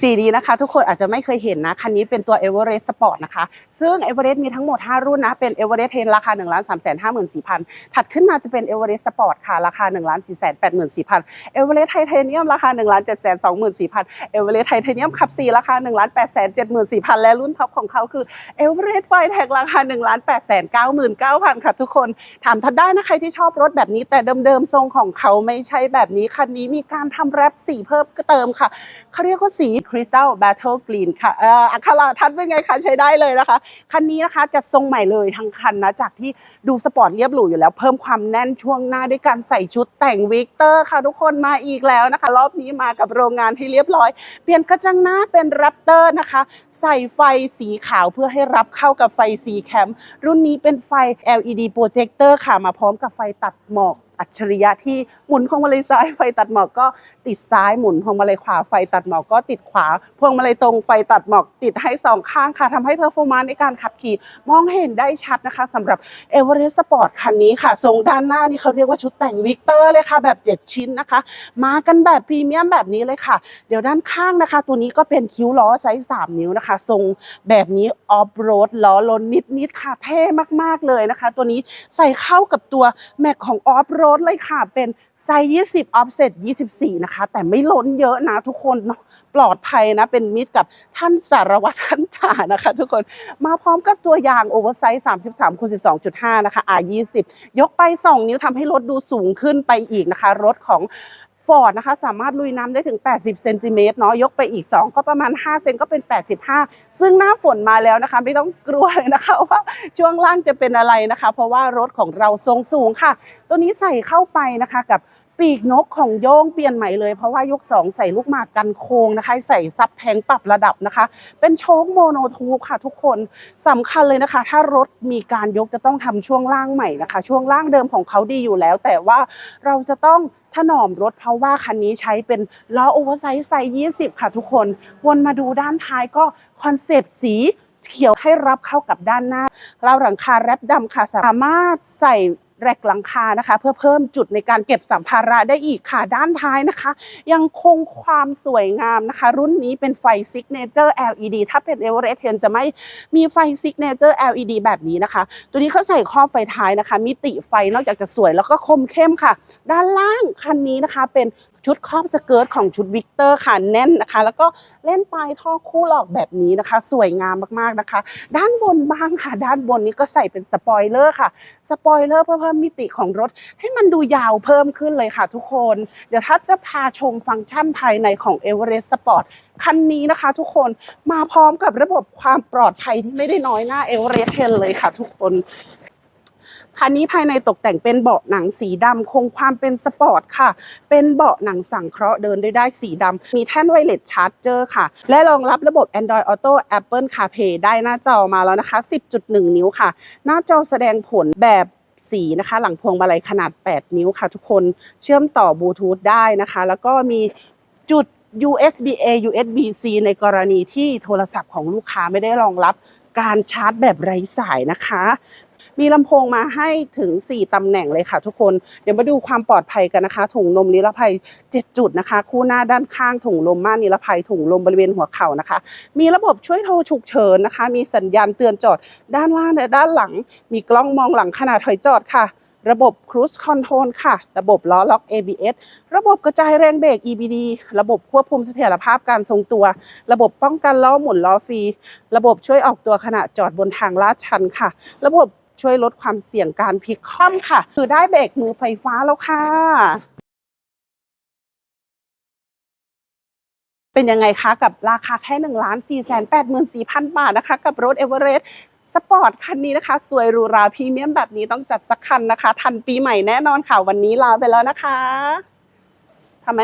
สีนี้นะคะ ทุกคนอาจจะไม่เคยเห็นนะ คันนี้เป็นตัว e v e r e s t Sport นะคะ ซึ่ง e v e r e s t มีทั้งหมด 5 รุ่นนะ เป็น e v e r e s t 10ราคา1,354,000 ถัดขึ้นมาจะเป็น e v e r e s t Sport ค่ะ ราคา 1 4 8 4 0 0 0 e v e r e s t Titanium ราคา 1 7 2 4 0 0 0 e v e r e s t Titanium ขับ4ราคา 1 8 7 4 0 0 0 และรุ่นท็อปของเขาคือ e v e r e s t w i t e c ราคา 1 8 9 9 0 0 0 ค่ะ ทุกคนถามทัดได้นะใครที่ชอบรถแบบนี้แต่เดิมๆทรงของเขาไม่ใช่แบบนี้คันนี้มีการทำแรปสีเพิ่มเติมค่ะเขาเรียกว่าสี Crystal Battle Green ค่ะเอ่ออัคราทัศน์เป็นไงคะใช้ได้เลยนะคะ คันนี้นะคะจะทรงใหม่เลยทั้งคันนะ จากที่ดูสปอร์ตเรียบหรูอยู่แล้ว เพิ่มความแน่นช่วงหน้าด้วยการใส่ชุดแต่งวิกเตอร์ค่ะทุกคนมาอีกแล้วนะคะ รอบนี้มากับโรงงานที่เรียบร้อย เปลี่ยนกระจังหน้าเป็นแรปเตอร์นะคะ ใส่ไฟสีขาวเพื่อให้รับเข้ากับไฟสีแคมรุ่นนี้เป็นไฟ LED โปรเจคเตอร์ค่ะมาพร้อมกับไฟตัดหมอก อัจฉริยะที่หมุนพวงมาลัยซ้ายไฟตัดหมอกก็ติดซ้ายหมุนพวงมาลัยขวาไฟตัดหมอกก็ติดขวา พวงมาลัยตรงไฟตัดหมอกติดให้สองข้างค่ะทำให้เพอร์ฟอร์มานในการขับขี่มองเห็นได้ชัดนะคะสำหรับ e v e r e s t Sport คันนี้ค่ะทรงด้านหน้านี่เขาเรียกว่าชุดแต่งวิกเตอร์เลยค่ะแบบ7ชิ้นนะคะ มากันแบบพรีเมียมแบบนี้เลยค่ะ เดี๋ยวด้านข้างนะคะ ตัวนี้ก็เป็นคิ้วล้อไซส์3นิ้วนะคะ ทรงแบบนี้ออฟโรดล้อลนนิดๆค่ะเท่มากๆเลยนะคะ ตัวนี้ใส่เข้ากับตัวแม็กของออฟโรดเลยค่ะ เป็นไซส์20 offset 24 นะคะ แต่ไม่ล้นเยอะนะทุกคนเนาะปลอดภัยนะเป็นมิตรกับท่านสารวัตรท่านจ่านะคะ ทุกคนมาพร้อมกับตัวยางโอเวอร์ไซส์33คูณ12.5 นะคะ R20 ยกไป 2 นิ้วทำให้รถดูสูงขึ้นไปอีกนะคะ รถของ ฟอร์ดนะคะสามารถลุยน้ำได้ถึง 80 เซนติเมตรเนาะยกไปอีก 2 ก็ประมาณ 5 เซนก็เป็น 85 ซึ่งหน้าฝนมาแล้วนะคะ ไม่ต้องกลัวเลยนะคะว่าช่วงล่างจะเป็นอะไรนะคะ เพราะว่ารถของเราทรงสูงค่ะ ตัวนี้ใส่เข้าไปนะคะกับ ปีกนกของโย่งเปลี่ยนใหม่เลยเพราะว่ายก 2 ใส่ลูกหมากกันโค้งนะคะ ใส่ซับแทงปรับระดับนะคะ เป็นโชคโมโนทูบค่ะทุกคนสำคัญเลยนะคะ ถ้ารถมีการยกจะต้องทำช่วงล่างใหม่นะคะ ช่วงล่างเดิมของเขาดีอยู่แล้ว แต่ว่าเราจะต้องถนอมรถเพราะว่าคันนี้ใช้เป็นล้อโอเวอร์ไซส์ไซส์20 ค่ะทุกคน วนมาดูด้านท้ายก็คอนเซปต์สีเขียวให้รับเข้ากับด้านหน้าเราหลังคาแรปดำค่ะสามารถใส่ แรกหลังคานะคะ เพื่อเพิ่มจุดในการเก็บสัมภาระได้อีกค่ะด้านท้ายนะคะ ยังคงความสวยงามนะคะ รุ่นนี้เป็นไฟซิกเนเจอร์ LED ถ้าเป็น e v e r e s t 10จะไม่มีไฟซิกเนเจอร์ LED แบบนี้นะคะ ตัวนี้เขาใส่ครอบไฟท้ายนะคะ มิติไฟนอกจากจะสวยแล้วก็คมเข้มค่ะ ด้านล่างคันนี้นะคะเป็น ชุดครอบสเกิร์ตของชุดวิกเตอร์ค่ะแน่นนะคะ แล้วก็เล่นปลายท่อคู่หลอกแบบนี้นะคะ สวยงามมากๆนะคะ ด้านบนบ้างค่ะ ด้านบนนี้ก็ใส่เป็นสปอยเลอร์ค่ะสปอยเลอร์เพื่อเพิ่มมิติของรถ ให้มันดูยาวเพิ่มขึ้นเลยค่ะ ทุกคน เดี๋ยวถ้าจะพาชมฟังก์ชันภายในของ e v e r e s t Sport คันนี้นะคะ ทุกคนมาพร้อมกับระบบความปลอดภัยที่ไม่ได้น้อยหน้า e v e r e s t 10เลยค่ะ ทุกคน คันนี้ภายในตกแต่งเป็นเบาะหนังสีดำคงความเป็นสปอร์ตค่ะ เป็นเบาะหนังสังเคราะห์เดินได้ได้สีดำมีแท่นไวเลสชาร์จเจอร์ค่ะ และรองรับระบบ Android Auto Apple CarPlay ได้หน้าจอมาแล้วนะคะ 10.1 นิ้วค่ะ หน้าจอแสดงผลแบบสีนะคะหลังพวงมาลัยขนาด 8 นิ้วค่ะทุกคนเชื่อมต่อบลูทูธได้นะคะ แล้วก็มีจุด USB A USB C ในกรณีที่โทรศัพท์ของลูกค้าไม่ได้รองรับการชาร์จแบบไร้สายนะคะ มีลำโพงมาให้ถึง 4 ตำแหน่งเลยค่ะทุกคน เดี๋ยวมาดูความปลอดภัยกันนะคะ ถุงลมนิรภัย 7 จุดนะคะ คู่หน้าด้านข้างถุงลมม่านนิรภัย ถุงลมบริเวณหัวเข่านะคะ มีระบบช่วยโทรฉุกเฉินนะคะ มีสัญญาณเตือนจอดด้านล่างและด้านหลัง มีกล้องมองหลังขณะถอยจอดค่ะระบบ Cruise Control ค่ะ ระบบล้อล็อก ABS ระบบกระจายแรงเบรก EBD ระบบควบคุมเสถียรภาพการทรงตัว ระบบป้องกันล้อหมุนล้อฟรี ระบบช่วยออกตัวขณะจอดบนทางลาดชันค่ะ ระบบ ช่วยลดความเสี่ยงการพลิกคว่ำค่ะ คือได้เบรกมือไฟฟ้าแล้วค่ะ เป็นยังไงคะกับราคาแค่1ล้าน4 8 4 0 0 0 บาทนะคะ กับรถเอเวอเรสต์สปอร์ตคันนี้นะคะ สวยหรูหราพรีเมียมแบบนี้ต้องจัดสักคันนะคะ ทันปีใหม่แน่นอนค่ะ วันนี้ลาไปแล้วนะคะทำไหม